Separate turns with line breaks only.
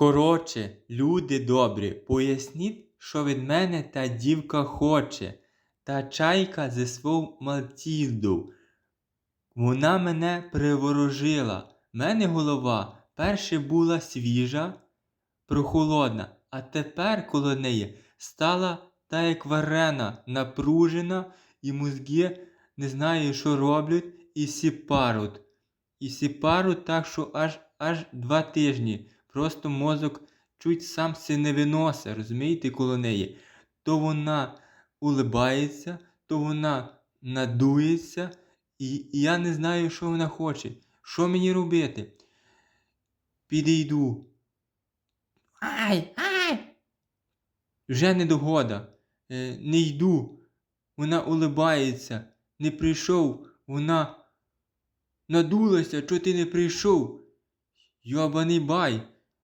Короче, люди добрі, поясніть, що від мене та дівка хоче, та чайка зі свою Матільду. Вона мене приворожила. Мене голова перше була свіжа, прохолодна, а тепер коло неї стала та як варена, напружена, і мозги не знаю, що роблять, і сіпаруть. І сіпаруть так, що аж, аж два тижні. Просто мозок чуть сам се не виносить, розумієте, коло неї. То вона улибається, то вона надується, і, і я не знаю, що вона хоче. Що мені робити? Підійду. Ай, ай! Вже не догода. Е, не йду. Вона улибається. Не прийшов. Вона надулася, чого ти не прийшов? Йобаний бай.